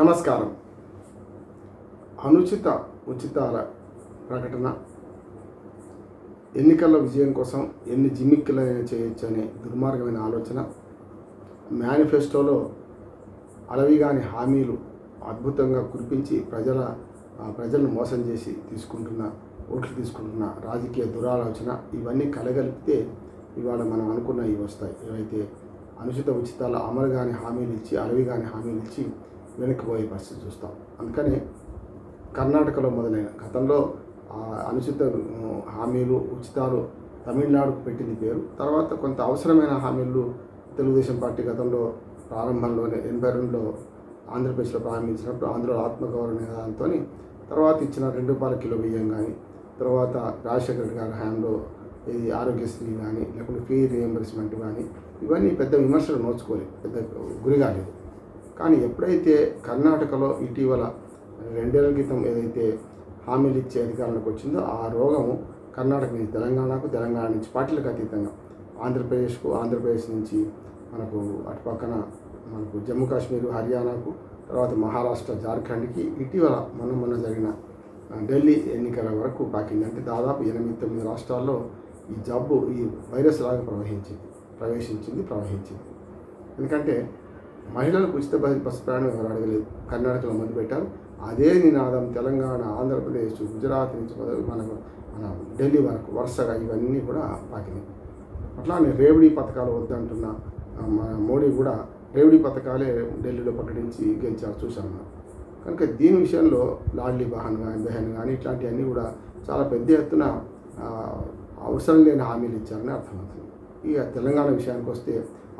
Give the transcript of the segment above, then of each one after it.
నమస్కారం. అనుచిత ఉచితాల ప్రకటన ఎన్నికల విజయం కోసం ఎన్ని జిమ్మిక్కులైనా చేయొచ్చు అనే దుర్మార్గమైన ఆలోచన మేనిఫెస్టోలో అలవిగాని హామీలు అద్భుతంగా కురిపించి ప్రజల ప్రజలను మోసం చేసి తీసుకుంటున్న ఓట్లు తీసుకుంటున్న రాజకీయ దురాలోచన ఇవన్నీ కలగలిపితే ఇవాళ మనం అనుకున్న ఇవి వస్తాయి. ఏవైతే అనుచిత ఉచితాల అమలు కాని హామీలు ఇచ్చి అలవి కాని హామీలు ఇచ్చి వెనక్కిపోయే పరిస్థితి చూస్తాం. అందుకని కర్ణాటకలో మొదలైన గతంలో అనుచిత హామీలు ఉచితాలు తమిళనాడుకు పెట్టింది పేరు. తర్వాత కొంత అవసరమైన హామీలు తెలుగుదేశం పార్టీ గతంలో ప్రారంభంలోనే ఎనభై రెండులో ఆంధ్రప్రదేశ్లో ప్రారంభించినప్పుడు ఆంధ్రలో ఆత్మగౌరవ నినాదంతో తర్వాత ఇచ్చిన రెండు రూపాయల కిలో బియ్యం కానీ తర్వాత రాజశేఖర రెడ్డి గారి హయాంలో ఇది ఆరోగ్యశ్రీ కానీ లేకుంటే ఫీ రియంబర్స్మెంట్ కానీ ఇవన్నీ పెద్ద విమర్శలు నోచుకోలేదు పెద్ద గురి కాలేదు కానీ ఎప్పుడైతే కర్ణాటకలో ఇటీవల రెండేళ్ళ క్రితం ఏదైతే హామీలు ఇచ్చే అధికారంలోకి వచ్చిందో ఆ రోగము కర్ణాటక నుంచి తెలంగాణకు తెలంగాణ నుంచి పార్టీలకు అతీతంగా ఆంధ్రప్రదేశ్కు ఆంధ్రప్రదేశ్ నుంచి మనకు అటు పక్కన మనకు జమ్మూ కాశ్మీర్ హర్యానాకు తర్వాత మహారాష్ట్ర జార్ఖండ్కి ఇటీవల మొన్న మొన్న జరిగిన ఢిల్లీ ఎన్నికల వరకు పాకింది అంటే దాదాపు ఎనిమిది తొమ్మిది రాష్ట్రాల్లో ఈ జబ్బు ఈ వైరస్ లాగా ప్రవహించింది ప్రవేశించింది ప్రవహించింది. ఎందుకంటే మహిళలకు ఉచిత బస్ బస్సు ప్రయాణం ఎవరు అడగలేదు కర్ణాటకలో మొదలు పెట్టారు అదే నినాదం తెలంగాణ ఆంధ్రప్రదేశ్ గుజరాత్ నుంచి మొదలు మనకు మన ఢిల్లీ వరకు వరుసగా ఇవన్నీ కూడా పాకినాయి. అట్లానే రేవడి పథకాలు వద్దంటున్న మన మోడీ కూడా రేవడి పథకాలే ఢిల్లీలో ప్రకటించి గెలిచారు చూశాను మనం. కనుక దీని విషయంలో లాడ్లీ బహన్ కానీ బెహన్ కానీ ఇట్లాంటివన్నీ కూడా చాలా పెద్ద ఎత్తున అవసరం లేని హామీలు ఇచ్చారని అర్థమవుతుంది. ఇక తెలంగాణ విషయానికి వస్తే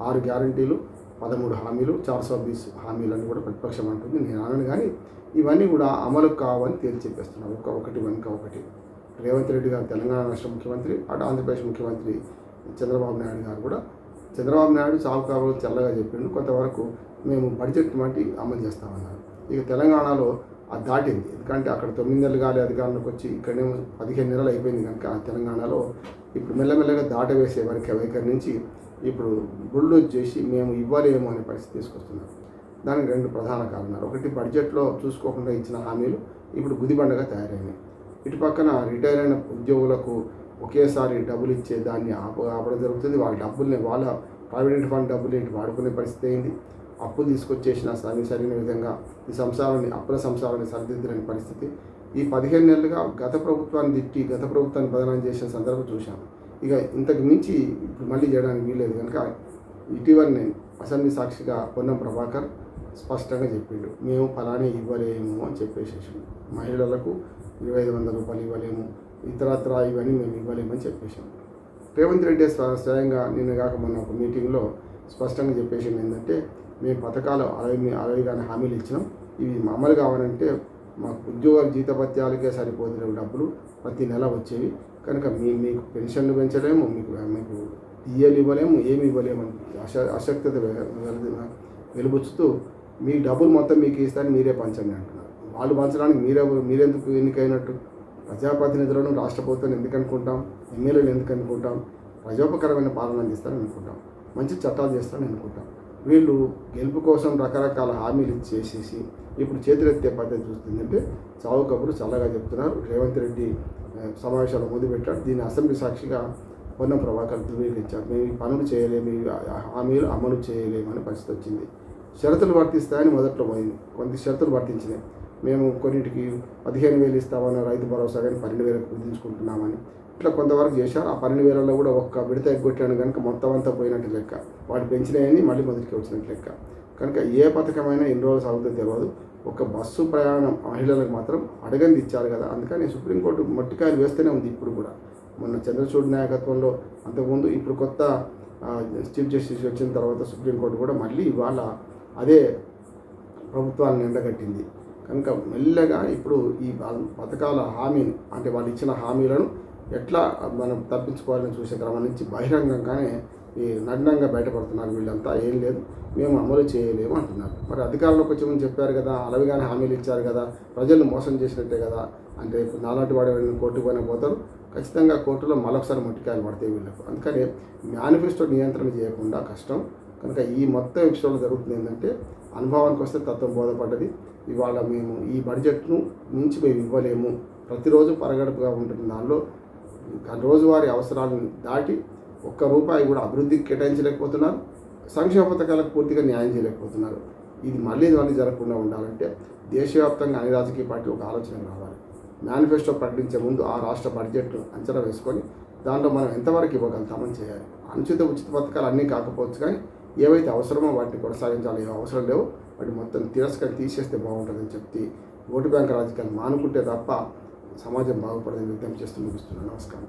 ఆరు గ్యారంటీలు పదమూడు హామీలు చార్ సో బీస్ హామీలను కూడా ప్రతిపక్షం అంటుంది నేను అనను కానీ ఇవన్నీ కూడా అమలు కావని తేల్చి చెప్పేస్తున్నాను ఒక ఒకటి వెనుక ఒకటి. రేవంత్ రెడ్డి గారు తెలంగాణ రాష్ట్ర ముఖ్యమంత్రి అటు ఆంధ్రప్రదేశ్ ముఖ్యమంత్రి చంద్రబాబు నాయుడు గారు కూడా చంద్రబాబు నాయుడు చావు చల్లగా తెల్లగా చెప్పిండు. కొంతవరకు మేము బడ్జెట్ మాటి అమలు చేస్తామన్నారు. ఇక తెలంగాణలో అది దాటింది. ఎందుకంటే అక్కడ తొమ్మిది నెలలు కాలే అధికారంలోకి వచ్చి ఇక్కడేమో పదిహేను నెలలు అయిపోయింది కనుక తెలంగాణలో ఇప్పుడు మెల్లమెల్లగా దాటవేసే వారికి వైఖరి నుంచి ఇప్పుడు గుళ్ళు చేసి మేము ఇవ్వలేము అనే పరిస్థితి తీసుకొస్తున్నారు. దానికి రెండు ప్రధాన కారణాలు. ఒకటి బడ్జెట్లో చూసుకోకుండా ఇచ్చిన హామీలు ఇప్పుడు గుదిబండగా తయారైనాయి ఇటు పక్కన రిటైర్ అయిన ఉద్యోగులకు ఒకేసారి డబ్బులు ఇచ్చే దాన్ని ఆప ఆపడం జరుగుతుంది. వాళ్ళ డబ్బుల్ని వాళ్ళ ప్రావిడెంట్ ఫండ్ డబ్బులు ఏంటి వాడుకునే పరిస్థితి అయింది అప్పు తీసుకొచ్చేసిన సరి సరైన విధంగా ఈ సంసారాన్ని అప్పుల సంసారాన్ని సరిదిద్దలేని పరిస్థితి. ఈ పదిహేను నెలలుగా గత ప్రభుత్వాన్ని తిట్టి గత ప్రభుత్వాన్ని బదనం చేసిన సందర్భం చూశాము ఇక ఇంతకు మించి ఇప్పుడు మళ్ళీ చేయడానికి వీలేదు కనుక ఇటీవల నేను అసెంబ్లీ సాక్షిగా పొన్నం ప్రభాకర్ స్పష్టంగా చెప్పిండు. మేము ఫలానే ఇవ్వలేము అని చెప్పేసేసి మహిళలకు ఇరవై ఐదు వందల రూపాయలు ఇవ్వలేము. ఇతరత్ర ఇవన్నీ మేము ఇవ్వలేమని చెప్పేసాం. రేవంత్ రెడ్డి స్వ- స్వయంగా నిన్న కాక మొన్న ఒక మీటింగ్లో స్పష్టంగా చెప్పేసింది ఏంటంటే మేము పథకాలు అరవై అరవై కానీ హామీలు ఇచ్చినాం. ఇవి అమలు కావాలంటే మాకు ఉద్యోగాల జీతభత్యాలకే సరిపోతున్న డబ్బులు ప్రతి నెల వచ్చేవి. కనుక మీ మీకు పెన్షన్లు పెంచలేము మీకు మీకు ఇయ్యలు ఇవ్వలేము ఏమి ఇవ్వలేము అశ అశక్తత వె- వెలుబుచ్చుతూ మీ డబ్బులు మొత్తం మీకు ఇస్తారని మీరే పంచండి అంటున్నారు. వాళ్ళు పంచడానికి మీరే మీరెందుకు ఎన్నికైనట్టు? ప్రజాప్రతినిధులను రాష్ట్ర ప్రభుత్వం ఎందుకు అనుకుంటాం? ఎమ్మెల్యేలు ఎందుకు అనుకుంటాం? ప్రజోపకరమైన పాలన అందిస్తారని అనుకుంటాం. మంచి చట్టాలు చేస్తారని అనుకుంటాం. వీళ్ళు గెలుపు కోసం రకరకాల హామీలు ఇచ్చేసేసి ఇప్పుడు చేతులెత్తే పద్ధతి చూస్తుందంటే చావు కబురు చల్లగా చెప్తున్నారు. రేవంత్ రెడ్డి సమావేశాలు ముందు పెట్టాడు దీన్ని అసెంబ్లీ సాక్షిగా పొన్నం ప్రభాకర్ ధృవీకరించారు. మేము ఈ పనులు చేయలేము హామీలు అమలు చేయలేము పరిస్థితి వచ్చింది. షరతులు వర్తిస్తాయని మొదట్లో పోయింది. కొంత షరతులు వర్తించినాయి. మేము కొన్నింటికి పదిహేను వేలు ఇస్తామని రైతు భరోసా కానీ పన్నెండు వేలకు కుదించుకుంటున్నామని ఇట్లా కొంతవరకు చేశారు. ఆ పన్నెండు వేలలో కూడా ఒక్క విడత ఎగ్గొట్టాను కనుక మొత్తం అంతా పోయినట్టు లెక్క. వాటి పెంచినాయని మళ్ళీ మొదటికి వచ్చినట్టు లెక్క. కనుక ఏ పథకమైనా ఎన్ని రోజులు సాగుతుందో తెలియదు ఒక బస్సు ప్రయాణం మహిళలకు మాత్రం అడగంది ఇచ్చారు కదా. అందుకని సుప్రీంకోర్టు మట్టికాయలు వేస్తూనే ఉంది ఇప్పుడు కూడా. మొన్న చంద్రచూడ్ నాయకత్వంలో అంతకుముందు ఇప్పుడు కొత్త చీఫ్ జస్టిస్ వచ్చిన తర్వాత సుప్రీంకోర్టు కూడా మళ్ళీ ఇవాళ అదే ప్రభుత్వాన్ని ఎండగట్టింది. కనుక మెల్లగా ఇప్పుడు ఈ పథకాల హామీని అంటే వాళ్ళు ఇచ్చిన హామీలను ఎట్లా మనం తప్పించుకోవాలని చూసే క్రమం నుంచి బహిరంగంగానే ఈ నగ్నంగా బయటపడుతున్నారు వీళ్ళంతా. ఏం లేదు మేము అమలు చేయలేము అంటున్నారు. మరి అధికారంలోకి వచ్చామని చెప్పారు కదా అలవిగానే హామీలు ఇచ్చారు కదా ప్రజలను మోసం చేసినట్టే కదా అంటే ఇప్పుడు నాలాంటి వాడు ఎవరైనా కోర్టుకు పోయిన పోతారు. ఖచ్చితంగా కోర్టులో మరొకసారి ముట్టికాయలు పడతాయి వీళ్ళకు. అందుకని మేనిఫెస్టో నియంత్రణ చేయకుండా కష్టం. కనుక ఈ మొత్తం విషయంలో జరుగుతుంది ఏంటంటే అనుభవానికి వస్తే తత్వం బోధపడ్డది. ఇవాళ మేము ఈ బడ్జెట్ను మించి మేము ఇవ్వలేము. ప్రతిరోజు పరగడుపుగా ఉంటుంది దానిలో రోజువారీ అవసరాలను దాటి ఒక్క రూపాయి కూడా అభివృద్ధికి కేటాయించలేకపోతున్నారు. సంక్షేమ పథకాలకు పూర్తిగా న్యాయం చేయలేకపోతున్నారు. ఇది మళ్ళీ మళ్ళీ జరగకుండా ఉండాలంటే దేశవ్యాప్తంగా అన్ని రాజకీయ పార్టీ ఒక ఆలోచన రావాలి. మేనిఫెస్టో ప్రకటించే ముందు ఆ రాష్ట్ర బడ్జెట్ను అంచనా వేసుకొని దాంట్లో మనం ఎంతవరకు ఇవ్వగలుగుతామని చేయాలి. అనుచిత ఉచిత పథకాలు అన్నీ కాకపోవచ్చు కానీ ఏవైతే అవసరమో వాటిని కొనసాగించాలి. ఏ అవసరం లేవు. వాటి మొత్తం తిరస్కరణ తీసేస్తే బాగుంటుందని చెప్పి ఓటు బ్యాంక్ రాజకీయాలు మానుకుంటే తప్ప సమాజం బాగుపడదని వ్యక్తం చేస్తూ ముగిస్తున్నాను. నమస్కారం.